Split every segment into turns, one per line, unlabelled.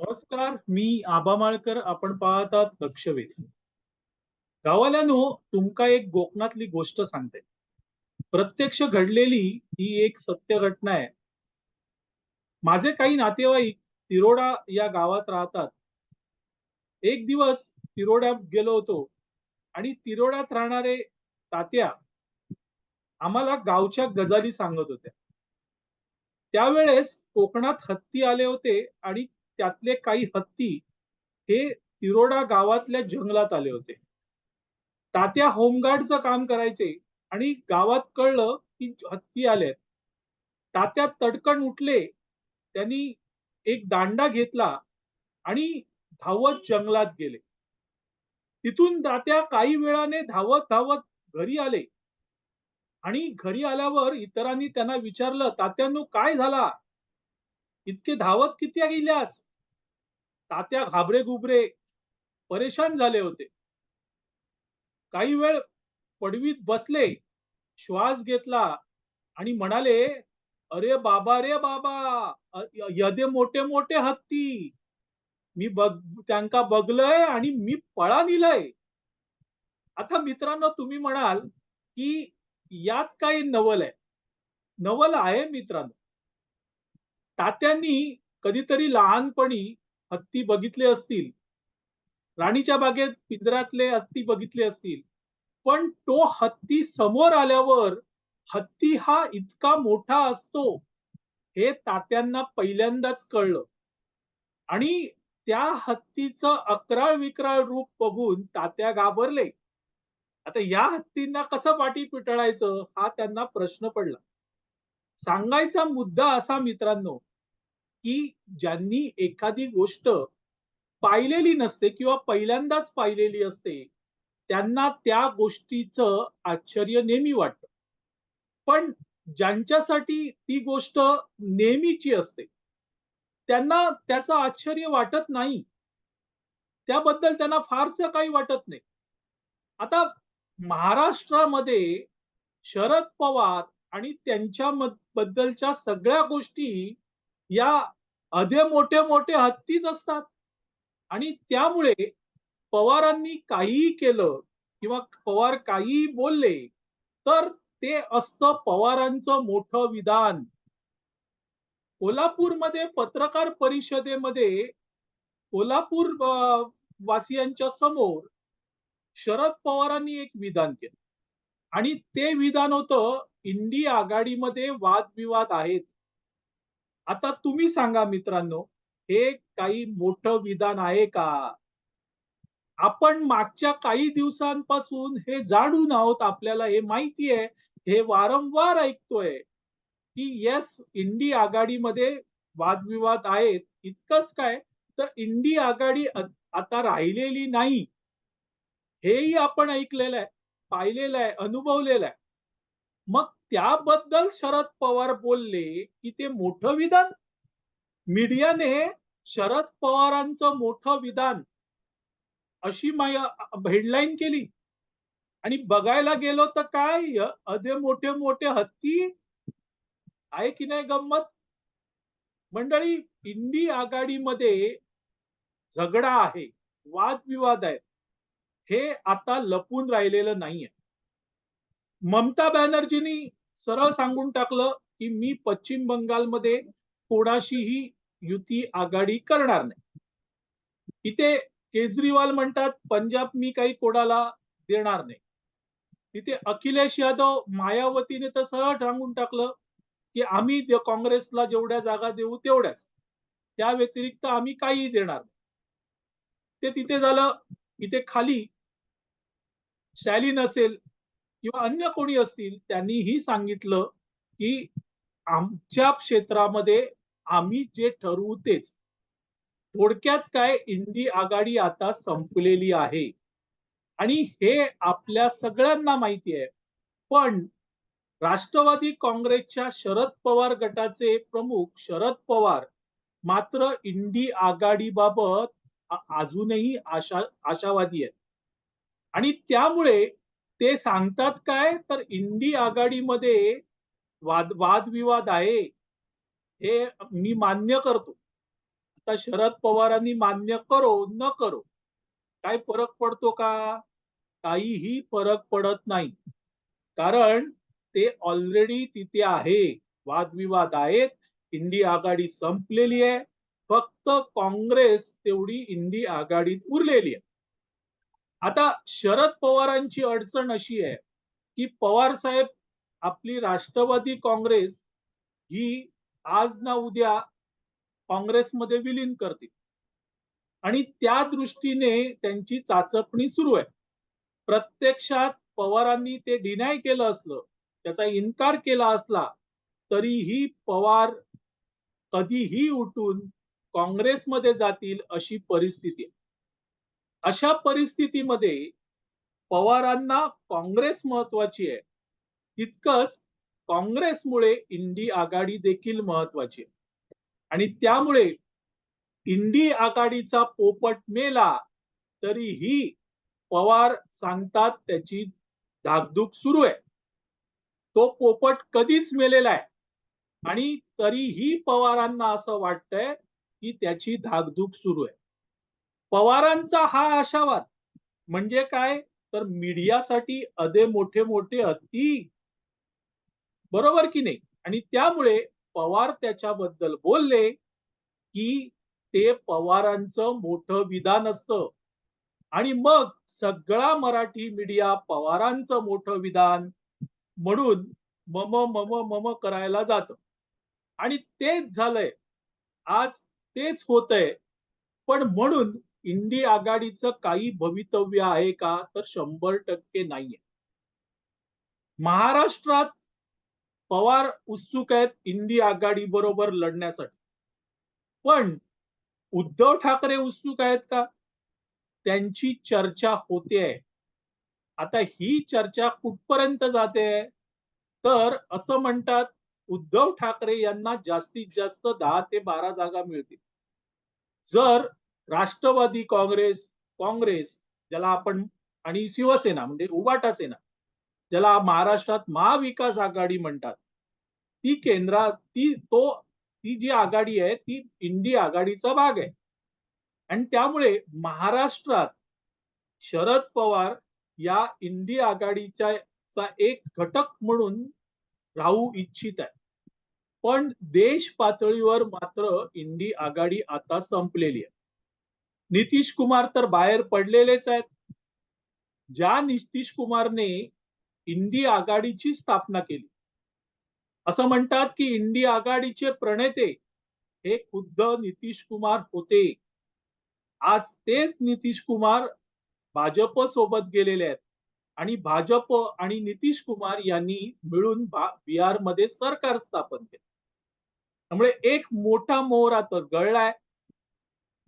नमस्कार मी आबा माळकर. आपण पाहतात लक्षवेधी. गावाल्यानो तुमका एक गोकणातली गोष्ट सांगते. प्रत्यक्ष घडलेली ही एक सत्य घटना आहे. माझे काही नातेवाईक तिरोडा या गावात राहतात. एक दिवस तिरोड्यात गेलो होतो आणि तिरोड्यात राहणारे तात्या आम्हाला गावच्या गजाली सांगत होत्या. त्यावेळेस कोकणात हत्ती आले होते आणि त्यातले काही हत्ती हे तिरोडा गावातल्या जंगलात आले होते. तात्या होमगार्डचं काम करायचे आणि गावात कळलं की हत्ती आले तात्या तडकन उठले त्यांनी एक दांडा घेतला आणि धावत जंगलात गेले. तिथून तात्या काही वेळाने धावत धावत घरी आले. आणि घरी आल्यावर इतरांनी त्यांना विचारलं तात्यांनो काय झाला? इतके धावत किती गेल्यास? तात्या घाबरे गुबरे परेशान झाले होते. काही वेळ पडवीत बसले श्वास घेतला आणि म्हणाले अरे बाबा रे बाबा यदे मोठे मोठे हत्ती. मी बघ त्यांका बघलय आणि मी पळा निलय. आता मित्रांनो तुम्ही म्हणाल की यात काही नवल आहे. नवल आहे मित्रांनो. तात्यांनी कधीतरी लहानपणी हत्ती बघितले असतील. राणीच्या बागेत पिंजऱ्यातले हत्ती बघितले असतील. पण तो हत्ती समोर आल्यावर हत्ती हा इतका मोठा असतो हे तात्यांना पहिल्यांदाच कळलं. आणि त्या हत्तीचं अकराळ विक्राळ रूप बघून तात्या घाबरले. आता या हत्तींना कसं पाठी पिटळायचं हा त्यांना प्रश्न पडला. सांगायचा मुद्दा असा मित्रांनो की ज्यांनी एखादी गोष्ट पाहिलेली नसते किंवा पहिल्यांदाच पाहिलेली असते त्यांना त्या गोष्टीचं आश्चर्य नेहमी वाटतं. पण ज्यांच्यासाठी ती गोष्ट नेहमीची असते त्यांना त्याचं आश्चर्य वाटत नाही. त्याबद्दल त्यांना फारसं काही वाटत नाही. आता महाराष्ट्रामध्ये शरद पवार आणि त्यांच्या बद्दलच्या सगळ्या गोष्टी या अधे मोठे मोठे हत्तीच असतात. आणि त्यामुळे पवारांनी काहीही केलं किंवा पवार काहीही बोलले तर ते असतं पवारांचं मोठं विधान. कोल्हापूरमध्ये पत्रकार परिषदेमध्ये कोल्हापूर वासियांच्या समोर शरद पवारांनी एक विधान केलं. आणि ते विधान होतं इंडी आघाडीमध्ये वादविवाद आहेत. आता तुम्ही सांगा मित्रांनो हे काही मोठं विधान आहे का? आपण मागच्या काही दिवसांपासून हे जाणून आहोत आपल्याला हे माहिती आहे हे वारंवार ऐकतोय की येस इंडी आघाडीमध्ये वादविवाद आहेत. इतकंच काय? तर इंडी आघाडी आता राहिलेली नाही. हेही आपण ऐकलेलं आहे पाहिलेलं आहे अनुभवलेलं आहे. मग त्याबद्दल शरद पवार बोलले की ते मोठं विधान. मीडियाने शरद पवारांचं मोठं विधान अशी हेडलाईन केली. आणि बघायला गेलो तर काय अधे मोठे मोठे हत्ती आहे की नाही गंमत? मंडळी इंडी आघाडीमध्ये झगडा आहे वादविवाद आहे. हे आता लपून राहिलेलं नाहीये. ममता बॅनर्जीनी सरळ सांगून टाकलं की मी पश्चिम बंगालमध्ये कोणाशीही युती आघाडी करणार नाही. इथे केजरीवाल म्हणतात पंजाब मी काही कोणाला देणार नाही. तिथे अखिलेश यादव मायावतीने तर सरळ सांगून टाकलं की आम्ही काँग्रेसला जेवढ्या जागा देऊ तेवढ्याच. त्या व्यतिरिक्त आम्ही काहीही देणार नाही. ते तिथे झालं. इथे खाली शैली असेल किंवा अन्य कोणी असतील त्यांनीही सांगितलं की आमच्या क्षेत्रामध्ये आम्ही जे ठरवू तेच. थोडक्यात काय इंडी आघाडी आता संपलेली आहे. आणि हे आपल्या सगळ्यांना माहिती आहे. पण राष्ट्रवादी काँग्रेसच्या शरद पवार गटाचे प्रमुख शरद पवार मात्र इंडी आघाडीबाबत बाबत अजूनही आशा आशावादी आहेत. आणि त्यामुळे ते सांगतात काय? तर इंडी आघाडीमध्ये वाद वादविवाद आहे. हे मी मान्य करतो. आता शरद पवारांनी मान्य करो न करो काय फरक पडतो का? काहीही फरक पडत नाही. कारण ते ऑलरेडी तिथे आहे. वादविवाद आहेत. इंडी आघाडी संपलेली आहे. फक्त काँग्रेस तेवढी इंडी आघाडीत उरलेली आहे. आता शरद पवारांची अडचण अशी आहे की पवार साहेब आपली राष्ट्रवादी काँग्रेस ही आज ना उद्या काँग्रेसमध्ये विलीन करतील. आणि त्या दृष्टीने त्यांची चाचपणी सुरू आहे. प्रत्यक्षात पवारांनी ते डिनाय केलं असलं त्याचा इन्कार केला असला तरीही पवार कधीही उठून काँग्रेसमध्ये जातील अशी परिस्थिती आहे. अशा परिस्थितीमध्ये पवारांना काँग्रेस महत्वाची आहे. तितकंच काँग्रेसमुळे इंडी आघाडी देखील महत्वाची आहे. आणि त्यामुळे इंडी आघाडीचा पोपट मेला तरीही पवार सांगतात त्याची धाकधूक सुरू आहे. तो पोपट कधीच मेलेला आहे. आणि तरीही पवारांना असं वाटतंय की त्याची धाकधूक सुरू आहे. पवारांचा हा आशावाद. म्हणजे काय? तर मीडियासाठी अदे मोठे मोठे अति बरोबर की नाही? आणि त्यामुळे पवार त्याच्याबद्दल बोलले की ते पवारांचं मोठं विधान असतं. आणि मग सगळा मराठी मीडिया पवारांचं मोठं विधान म्हणून मम मम मम करायला जात. आणि तेच झालंय. आज तेच होतंय. पण म्हणून इंडी आघाडीचं काही भवितव्य आहे का? तर शंभर टक्के नाहीये. महाराष्ट्रात पवार उत्सुक आहेत इंडी आघाडी बरोबर लढण्यासाठी. पण उद्धव ठाकरे उत्सुक आहेत का? त्यांची चर्चा होते आहे. आता ही चर्चा कुठपर्यंत जाते? तर असं म्हणतात उद्धव ठाकरे यांना जास्तीत जास्त दहा ते बारा जागा मिळतील. जर राष्ट्रवादी काँग्रेस काँग्रेस ज्याला आपण आणि शिवसेना म्हणजे उबाटा सेना ज्याला महाराष्ट्रात महाविकास आघाडी म्हणतात. ती केंद्रात ती तो ती जी आघाडी आहे ती इंडी आघाडीचा भाग आहे. आणि त्यामुळे महाराष्ट्रात शरद पवार या इंडी आघाडीच्या चा एक घटक म्हणून राहू इच्छित आहे. पण देश पातळीवर मात्र इंडी आघाडी आता संपलेली आहे. नितीश कुमार तर बाहेर पडलेलेच आहेत. ज्या नितीश कुमारने इंडी आघाडीची स्थापना केली. असं म्हणतात की इंडी आघाडीचे प्रणेते हे खुद्द नितीश कुमार होते. आज तेच नितीश कुमार भाजप सोबत गेलेले आहेत. आणि भाजप आणि नितीश कुमार यांनी मिळून बिहारमध्ये सरकार स्थापन केलं. त्यामुळे एक मोठा मोहरा तर गळलाय.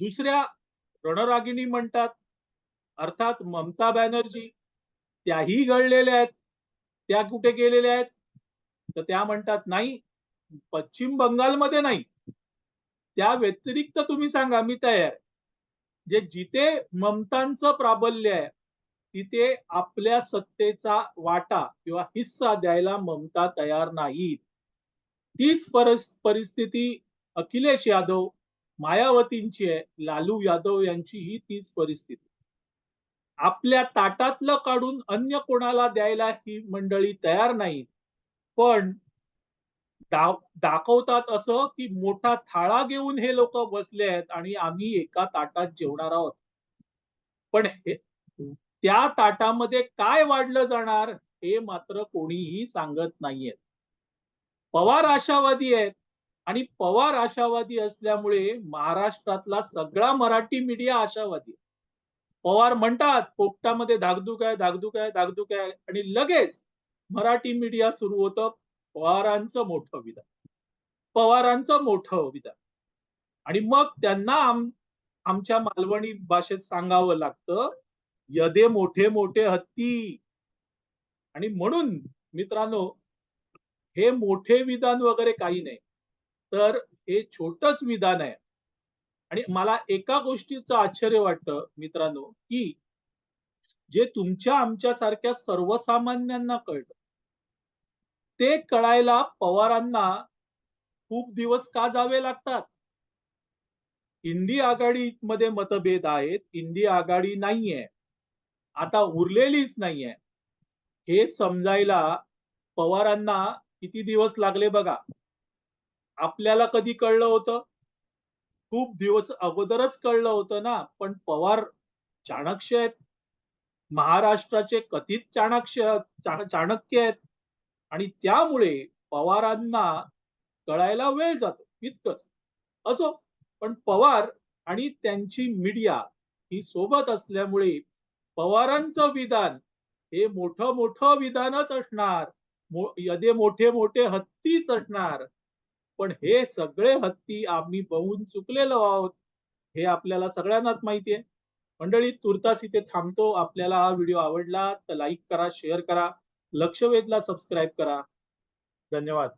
दुसऱ्या रणरागिणी म्हणतात. अर्थात ममता बॅनर्जी त्याही गळलेल्या आहेत. त्या कुठे गेलेल्या आहेत? तर त्या म्हणतात नाही पश्चिम बंगालमध्ये नाही. त्या व्यतिरिक्त तुम्ही सांगा मी तयार जे जिथे ममतांचं प्राबल्य आहे तिथे आपल्या सत्तेचा वाटा किंवा हिस्सा द्यायला ममता तयार नाहीत. तीच परिस्थिती अखिलेश यादव मायावतींची आहे लालू यादव यांची ही तीच परिस्थिती. आपल्या ताटातलं काढून अन्य कोणाला द्यायला ही मंडळी तयार नाही. पण दाखवतात असं की मोठा थाळा घेऊन हे लोक बसले आहेत आणि आम्ही एका ताटात जेवणार आहोत. पण हे त्या ताटामध्ये काय वाढलं जाणार हे मात्र कोणीही सांगत नाहीये. पवार आशावादी आहेत आणि पवार आशावादी असल्यामुळे महाराष्ट्रातला सगळा मराठी मीडिया आशावादी पवार म्हणतात पोपटामध्ये धाकधूक आहे धाकधूक आहे धाकधूक आहे. आणि लगेच मराठी मीडिया सुरू होतं पवारांचं मोठं विधान. पवारांचं मोठं विधान. आणि मग त्यांना आम आमच्या मालवणी भाषेत सांगावं लागतं यदे मोठे मोठे हत्ती. आणि म्हणून मित्रांनो हे मोठे विधान वगैरे काही नाही. तर हे छोटच विधान आहे. आणि मला एका गोष्टीचं आश्चर्य वाटतं मित्रांनो की जे तुमच्या आमच्या सारख्या सर्वसामान्यांना कळतं ते कळायला पवारांना खूप दिवस का जावे लागतात? इंडी आघाडीमध्ये मतभेद आहेत इंडी आघाडी नाहीये आता उरलेलीच नाहीये. हे समजायला पवारांना किती दिवस लागले बघा? आपल्याला कधी कळलं होतं? खूप दिवस अगोदरच कळलं होतं ना. पण पवार चाणक्य आहेत. महाराष्ट्राचे कथित चाणक्य चाणक्य आहेत. आणि त्यामुळे पवारांना कळायला वेळ जातो. इतकंच. असो पण पवार आणि त्यांची मीडिया ही सोबत असल्यामुळे पवारांचं विधान हे मोठं मोठं विधानच असणार. मो- यदे मोठे मोठे हत्तीच असणार. पण हे सगळे हत्ती आम्ही बहून चुकलेलो आहोत हे आपल्याला सगळ्यांनाच माहिती आहे. मंडळी तुर्तास इथे थांबतो. आपल्याला हा व्हिडिओ आवडला तर लाईक करा शेअर करा लक्षवेधला सबस्क्राईब करा. धन्यवाद.